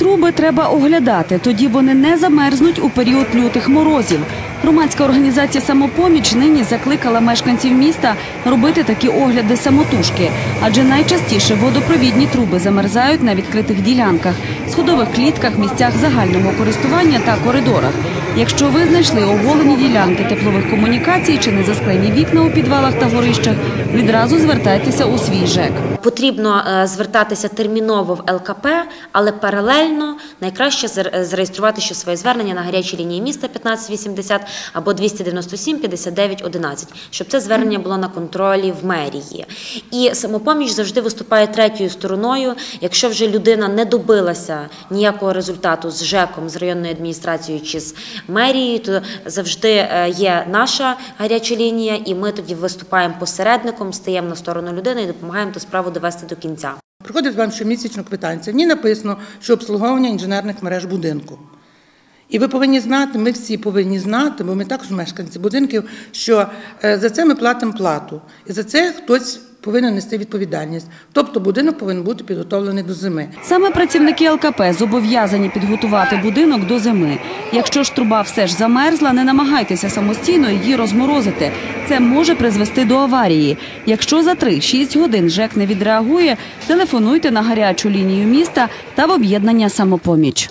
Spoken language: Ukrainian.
труби треба оглядати, тоді вони не замерзнуть у період лютих морозів. Громадська організація «Самопоміч» нині закликала мешканців міста робити такі огляди самотужки, адже найчастіше водопровідні труби замерзають на відкритих ділянках, сходових клітках, місцях загального користування та коридорах. Якщо ви знайшли оголені ділянки теплових комунікацій чи незасклені вікна у підвалах та горищах, відразу звертайтеся у свій ЖЕК. Потрібно е, звертатися терміново в ЛКП, але паралельно найкраще зар- зареєструвати ще своє звернення на гарячій лінії міста 1580 або 297 59 11, щоб це звернення було на контролі в мерії. І самопоміч завжди виступає третьою стороною. Якщо вже людина не добилася ніякого результату з ЖЕКом, з районною адміністрацією чи з мерією, то завжди е, є наша гаряча лінія, і ми тоді виступаємо посередником, стаємо на сторону людини і допомагаємо ту справу довести до кінця. Приходить вам щомісячно квитанція. В ній написано, що обслуговування інженерних мереж будинку. І ви повинні знати, ми всі повинні знати, бо ми також мешканці будинків, що е, за це ми платимо плату. І за це хтось повинен нести відповідальність. Тобто будинок повинен бути підготовлений до зими. Саме працівники ЛКП зобов'язані підготувати будинок до зими. Якщо ж труба все ж замерзла, не намагайтеся самостійно її розморозити. Це може призвести до аварії. Якщо за 3-6 годин ЖЕК не відреагує, телефонуйте на гарячу лінію міста та в об'єднання самопоміч.